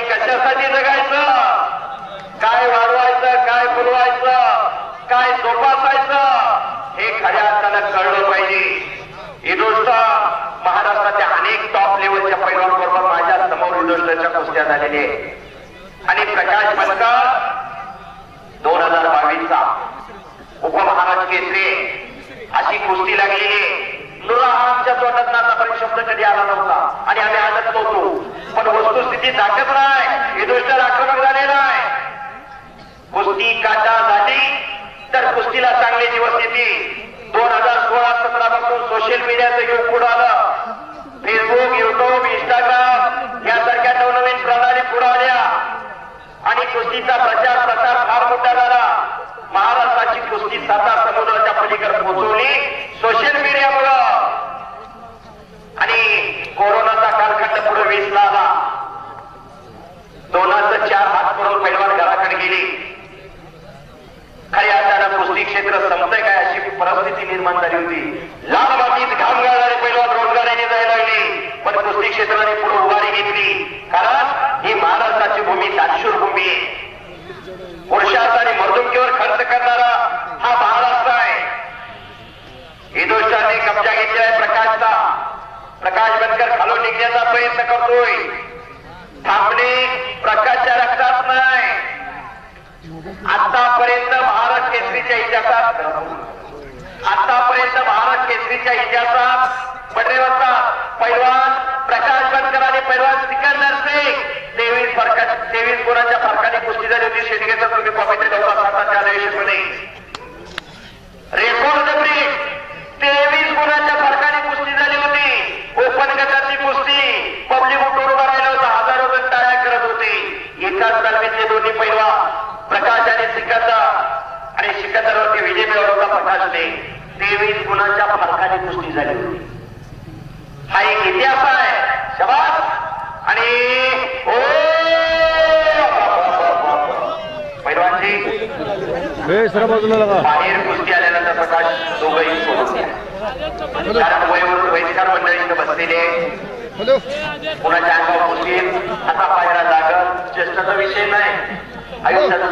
आणि कशासाठी जगायचं? काय वाढवायचं काय फुलवायचं काय जोपासायचं हे खऱ्या अर्थानं कळलं पाहिजे. ही गोष्ट महाराष्ट्राच्या अनेक टॉप लेवलच्या पैलवांबरोबर माझ्यासमोर ही गोष्टच्या कुस्त्या झालेली आहे. आणि प्रकाश बनकर दोन हजार बावीसचा उपमहाराज केसरी अशी कुस्ती लागलेली आहे. आमच्या तोंडात ना आतापर्यंत शब्द कधी आला नव्हता. आणि आम्ही आदत होतो पण वस्तुस्थिती दाखवत नाही. हे दृष्ट आक्रमक झालेला आहे. कुस्ती काटा झाली तर कुस्तीला चांगले दिवस येतील दोन हजार सोळा सतरा पासून सोशल मीडियाचं युग पुढे आलं. फेसबुक युट्यूब इंस्टाग्राम यासारख्या नवनवीन प्रणाली पुढे आल्या. आणि कुस्तीचा प्रचार प्रसार फार मोठा झाला. महाराष्ट्राची कुस्ती साता समुद्राच्या पलीकडे पोहोचवली. सोशल मीडियामुळं आणि कोरोनाचा कालखंड पुढे आला दोनाचं चार हात करून पैलवान घराकडे गेली. खऱ्या अर्थानं कुस्ती क्षेत्र संपतंय काय अशी परिस्थिती निर्माण झाली होती. लाल मातीत घाम गाळणारे पैलवान रोजगाराने जायला लागले पण कुस्ती क्षेत्राने पुढे उभारी घेतली कारण ही महाराष्ट्राची भूमी दानशूर भूमी आहे पुरुषार्थ आणि मर्दुमकीवर खर्च करणारा हा महाराष्ट्र आहे हिंदुस्थानने कब्जा घेतलेला आहे प्रकाशचा प्रकाश बनकर खालून निघण्याचा प्रयत्न करतोय थांबणे प्रकाशच्या रक्तात नाही आतापर्यंत भारत केसरीच्या इतिहासात आतापर्यंत भारत केसरीच्या इतिहासात पडलेवरचा पैलवान प्रकाश बनकर आणि पैलवान सिकंदर सिंग तेवीस फरका तेवीस गुणाच्या फरकाने कुस्ती झाली होती. शेतकऱ्याचा तुम्ही पवित्र नव्हता भारताच्या अधिवेशनमध्ये रेकॉर्ड जबरी तेवीस गुणांच्या फरकाने कुस्ती झाली होती. ओपन गटाची कुस्ती. पब्लिक उठून उभा राहिलं होतं. हजारो जण टाळ्या करत होती. एकाच तालमीचे दोन्ही पैलवान प्रकाश आणि सिकंदर. आणि सिकंदरवरती विजय मिळवला प्रकाशने तेवीस गुणाच्या फरकाने कुस्ती झाली होती. हा एक इतिहास आहे. शबास आणि ओ! पैलवानजी बाहेर कुस्ती आल्यानंतर प्रकाश दोघंही सोडून. कारण वय वयस्कर मंडळी बसलेले कुणाच्या अंगावर कुस्ती आता पायरा लागल ज्येष्ठाचा विषय नाही. आयुष्याचा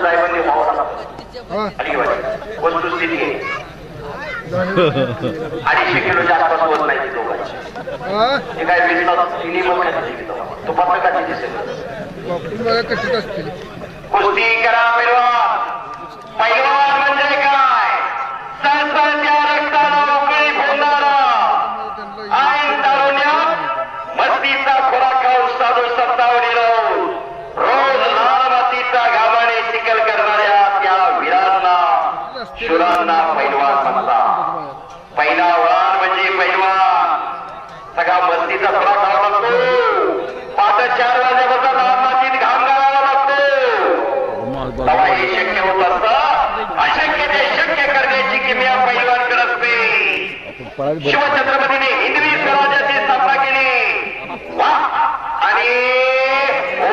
वस्तुस्थिती अडीचशे किलोच्या आसपास होत नाही ती दोघांची. काय वीस तास तिन्ही मग तो दिसेल? बघा कशीच असतील? कुस्ती करा पैलवान पैलवान म्हणजे काय? शुरांना पैलवान म्हणतात पहिला वळण म्हणजे पैलवान. सगळा मस्तीचा खोराक खावा लागतो पाच चार वाजेपासून मातीत घाम घालावा लागतो तेव्हा हे शक्य होत असतं. अशक्य ते शक्य करण्याची किमया पैलवानकडे असते. पळायला शिवछत्रपतीने हिंदवी स्वराज्याची स्थापना केली वा आणि ओ,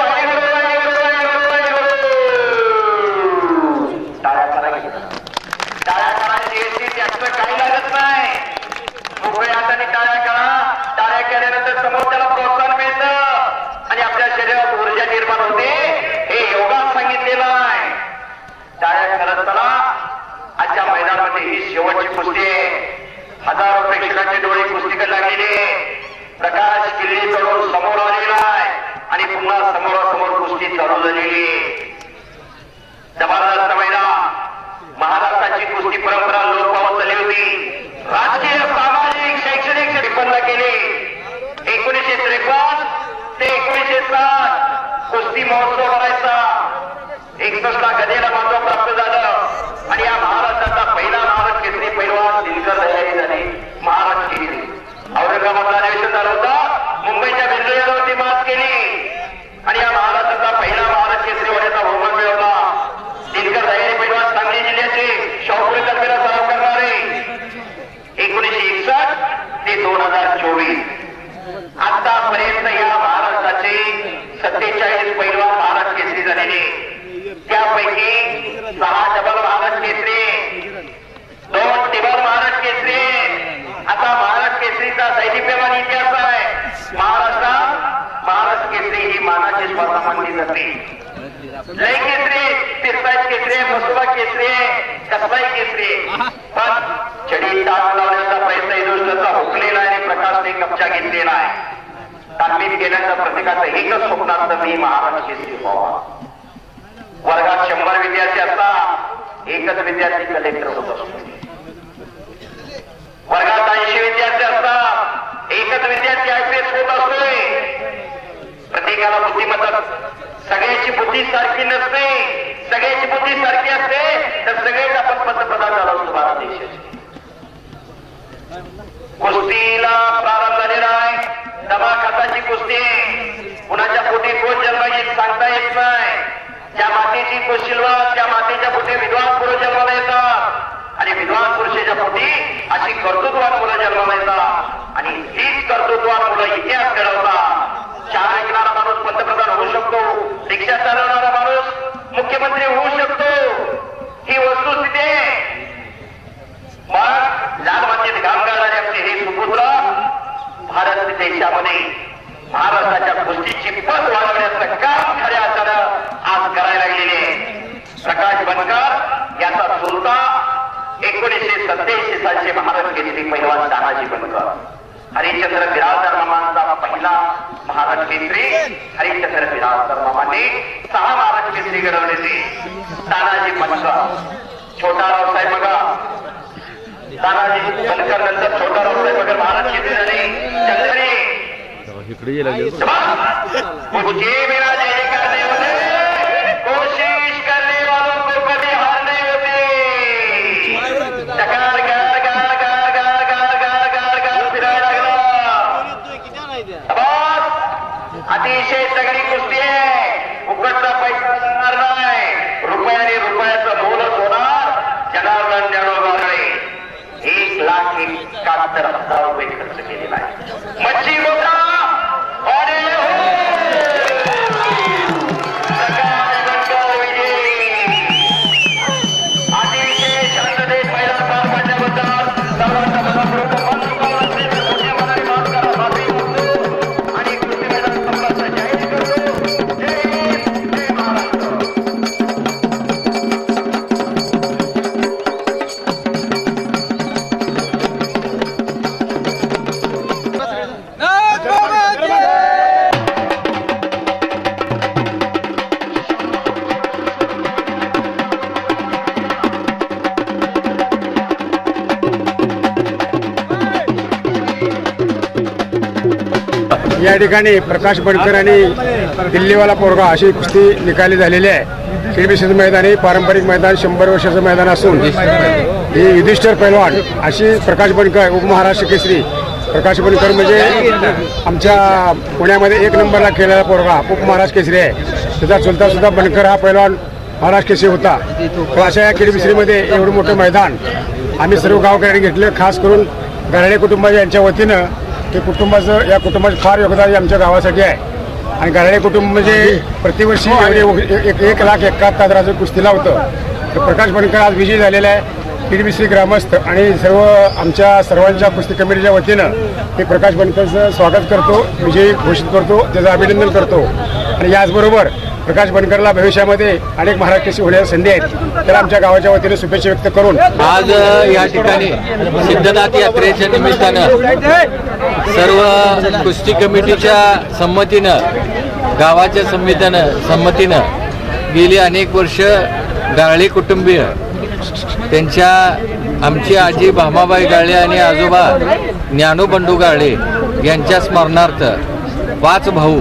हरिहर, हरिहर, हरिहर, हरिहर. टाळ्या करा की. टाळ्या करायची येते त्याचं काही लागत नाही मोकळ्या हाताने टाळ्या करा टाळ्या केल्यानंतर समोर त्याला प्रोत्साहन मिळतं आणि आपल्या शरीरात ऊर्जा निर्माण होते हे योगात सांगितलेलं आहे टाळ्या करत चला आजच्या मैदानामध्ये ही शेवटची कुस्ती आहे हजारो प्रेक्षकांचे डोळे कुस्तीकडे लागलेले प्रकाश किल्ली करून समोर आलेला आहे आणि पुन्हा समोरासमोर कुस्ती चालू झालेली आहे. जबरदस्त मैदान महाराष्ट्राची कुस्ती परंपरा लोप पावत चालली होती राजकीय सामाजिक शैक्षणिक विपन्न केले एकोणीसशे त्रेपन्न ते एकोणीसशे सात कुस्ती महोत्सव भरायचा एकसष्टला गदेला महत्त्व प्राप्त झालं आणि या महाराष्ट्राचा पहिला महाराष्ट्र केसरी पैलवान दिनकर तयारी झाली महाराष्ट्र केसरी औरंगाबादला अधिवेशन झालं होतं मुंबईच्या बिंदुयावरती मात केली आणि या महाराष्ट्राचा पहिला महाराष्ट्र केसरी होण्याचा बहुमान मिळवला दिनकर दयारी पैलवान सांगली जिल्ह्याचे शाहपुरी तालुक्याला सराव करणारे एकोणीसशे एकसष्ट ते दोन हजार चोवीस आतापर्यंत या महाराष्ट्राचे सत्तेचाळीस पैलवान महाराष्ट्र केसरी झालेले त्यापैकी सहा डबल महाराष्ट्र केसरी दोन टेबल महाराष्ट्र केसरी आता महाराष्ट्र केसरीचा दैदिप्यमान इतिहास आहे. महाराष्ट्रात महाराष्ट्र केसरी ही मानाची स्पर्धा मानली जाते. लय केसरी पिरसाईज केसरी मसुबा केसरी कसबाई कसलाही केसरी पण छडी टाक लावण्याचा प्रयत्न इदुष्टाचा हुकलेला आहे आणि प्रकाशने कब्जा घेतलेला आहे. तालमीत गेल्याच्या प्रत्येकाचं एकच स्वप्न असतं मी महाराष्ट्र केसरी व्हावा वर्गात शंभर विद्यार्थी असता एकच विद्यार्थी कलेक्टर होत असतो वर्गात ऐंशी विद्यार्थी असतात एकच विद्यार्थी आयपीएस होत असतोय. प्रत्येकाला बुद्धिमत्ता सगळ्याची बुद्धी सारखी नसते. सगळ्याची बुद्धी सारखी असते तर सगळेच आपण पंतप्रधान झालो असतो भारत देशाचे. कुस्तीला प्रारंभ झालेला आहे. दबा खताची कुस्ती कुणाच्या पोटी कोण जन्म सांगता येत नाही. ज्या मातीची कुशीलवा त्या मातीच्या पोटी विद्वान पुरुष जन्माला येतात. आणि विद्वान पुरुषाच्या पोटी अशी कर्तृत्वान मुलं जन्माला येतात आणि तीच मुलं इतिहास घडवतात शाळा ऐकणारा माणूस पंतप्रधान होऊ शकतो. रिक्षा चालवणारा माणूस मुख्यमंत्री होऊ शकतो. ही वस्तू हरिश्चंद्र बिराजदार मामांचा पहिला महाराष्ट्र केसरी हरिश्चंद्र बिराजदार मामाने सहा महाराष्ट्र केसरी घडवलेले तानाजी बनकर छोटा रावसाहेब बघा तानाजी बनकर नंतर छोटा रावसाहेब बघा महाराष्ट्र केसरी झाले चंद्री इकडे ये रस्ता उभे खर्च केलेला आहे. मच्छी या ठिकाणी प्रकाश बनकर आणि दिल्लीवाला पोरगा अशी कुस्ती निकाली झालेली आहे. किरबिशीचं मैदान हे पारंपरिक मैदान शंभर वर्षाचं मैदान असून ही युधिष्ठर पैलवान अशी प्रकाश बनकर उपमहाराष्ट्र केसरी प्रकाश बनकर म्हणजे आमच्या पुण्यामध्ये एक नंबरला खेळलेला पोरगा उपमहाराष्ट्र केसरी आहे. त्याचा चुलता सुद्धा बनकर हा पैलवान महाराष्ट्र केसरी होता. तर अशा या किरबिसरीमध्ये एवढं मोठं मैदान आम्ही सर्व गावकऱ्यांनी घेतलं खास करून गराडे कुटुंबाच्या यांच्या वतीनं ते कुटुंबाचं या कुटुंबाचं फार योगदान आमच्या गावासाठी आहे. आणि गराडे कुटुंब म्हणजे प्रतिवर्षी एवढे एक एक लाख एकाहत्तर हजाराचं कुस्तीला होतं. तर प्रकाश बनकर आज विजयी झालेला आहे. किडबिश्री ग्रामस्थ आणि सर्व आमच्या सर्वांच्या कुस्ती कमिटीच्या वतीनं मी प्रकाश बनकरचं स्वागत करतो विजयी घोषित करतो त्याचं अभिनंदन करतो. आणि याचबरोबर प्रकाश बनकरला भविष्यामध्ये अनेक महाराष्ट्र केसरी होण्याच्या संधी आहेत. तर आमच्या गावाच्या वतीने शुभेच्छा व्यक्त करून आज या ठिकाणी सिद्धनाथ यात्रेच्या निमित्तानं सर्व कुस्ती कमिटीच्या संमतीनं गावाच्या संमितीनं संमतीनं गेली अनेक वर्ष गाळी कुटुंबीय. त्यांच्या आमची आजी भामाबाई गाळे आणि आजोबा ज्ञानू बंडू गाळे यांच्या स्मरणार्थ पाच भाऊ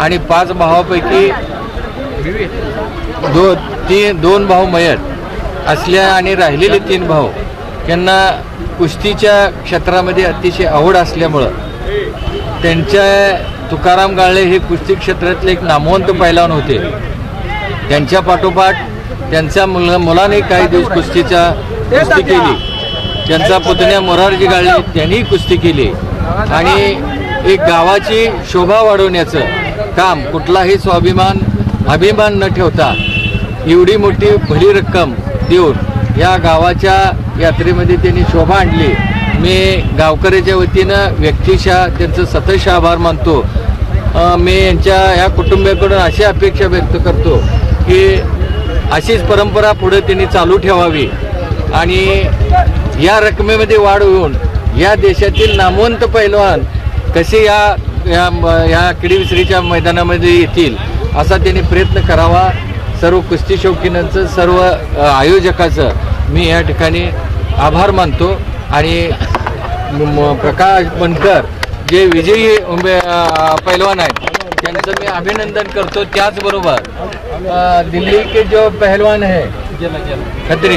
आणि पाच भावापैकी दो तीन दोन भाऊ मयत. असल्या आणि राहिलेले तीन भाऊ. यांना कुस्तीच्या क्षेत्रामध्ये अतिशय आवड असल्यामुळं. त्यांच्या तुकाराम गाळे हे कुस्ती क्षेत्रातले एक नामवंत पैलवान होते. त्यांच्या पाठोपाठ त्यांच्या मुला मुलाने काही दिवस कुस्तीचा कुस्ती केली. त्यांचा पुतण्या मोरारजी गाळे त्यांनी कुस्ती केली. आणि एक गावाची शोभा वाढवण्याचं काम कुठलाही स्वाभिमान अभिमान न ठेवता एवढी मोठी भली रक्कम देऊन या गावाच्या यात्रेमध्ये त्यांनी शोभा आणली. मी गावकऱ्याच्या वतीनं व्यक्तिशः त्यांचं सतश आभार मानतो. मी यांच्या या कुटुंबियाकडून अशी अपेक्षा व्यक्त करतो की अशीच परंपरा पुढे त्यांनी चालू ठेवावी आणि या रकमेमध्ये वाढ होऊन या देशातील नामवंत पैलवान कसे या या या किडीविसरीच्या मैदानामध्ये येतील असा त्यांनी प्रयत्न करावा. सर्व कुस्ती शौकीनांचं सर्व आयोजकाचं मी या ठिकाणी आभार मानतो. आणि म- प्रकाश बनकर जे विजयी उमे- पैलवान आहेत त्यांचं मी अभिनंदन करतो. त्याचबरोबर दिल्ली के जो पहलवान है खत्री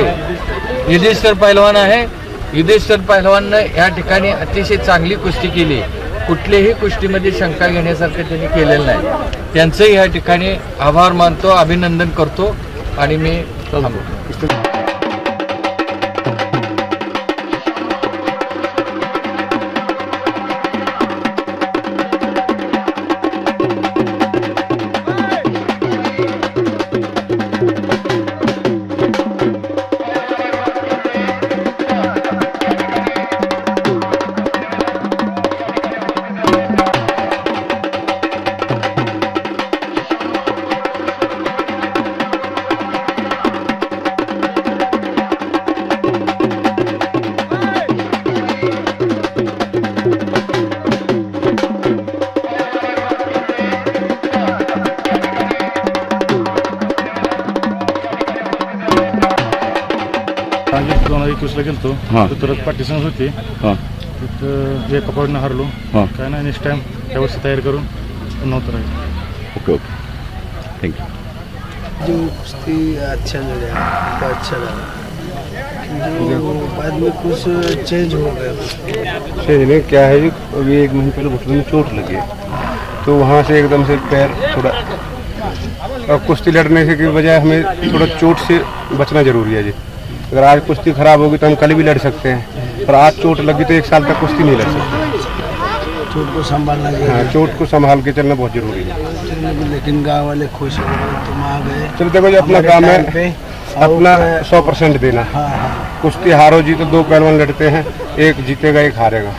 युधिष्ठर पहलवान आहे. युधिष्ठर पहलवाननं या ठिकाणी अतिशय चांगली कुस्ती केली. कुठल्याही गोष्टीमध्ये शंका घेण्यासारखं त्यांनी केलेलं नाही. त्यांचंही या ठिकाणी आभार मानतो अभिनंदन करतो आणि मी दोन हज़ार एकवीसला गेलतो. हाँ. तर पार्टिसन होती. हाँ. तिथं एका पॉईंटनं हारलो. हाँ. काय नाही नेक्स्ट टाइम त्यावर्षी तयारी करून पुन्हा उतरायचं ओके ओके थँक्यू जो कुश्ती अच्छा लग रहा है तो अच्छा लगा जो बाद में कुछ चेंज हो गया क्या है जी अभी एक महीने पहले घुटने में चोट लगी है. तो वहाँ से एकदम से पैर थोड़ा और कुश्ती लड़ने से की बजाय हमें थोड़ा चोट से बचना ज़रूरी है जी. अगर आज कुश्ती खराब होगी तो हम कल भी लड़ सकते हैं पर आज चोट लगी तो एक साल तक कुश्ती नहीं लड़ सकते। चोट को संभालना हाँ चोट को संभाल के चलना बहुत ज़रूरी है। लेकिन गाँव वाले खुश हो गए तुम आ गए। चलो देखो जी अपना काम है अपना सौ परसेंट देना। हाँ हाँ। कुश्ती हारो जीतो दो पहलवान लड़ते हैं एक जीतेगा एक हारेगा।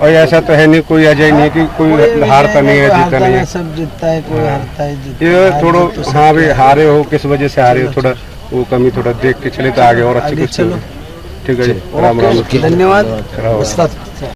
और ऐसा तो है नहीं कोई अजय नहीं है कि कोई हारता नहीं है जीता नहीं है। सब जीतता है कोई हारता है ये। थोड़ो तो हाँ भी हारे हो किस वजह से हारे हो थोड़ा वो कमी थोड़ा देख के चले तो आगे और अच्छी। होगी। ठीक है राम राम। धन्यवाद।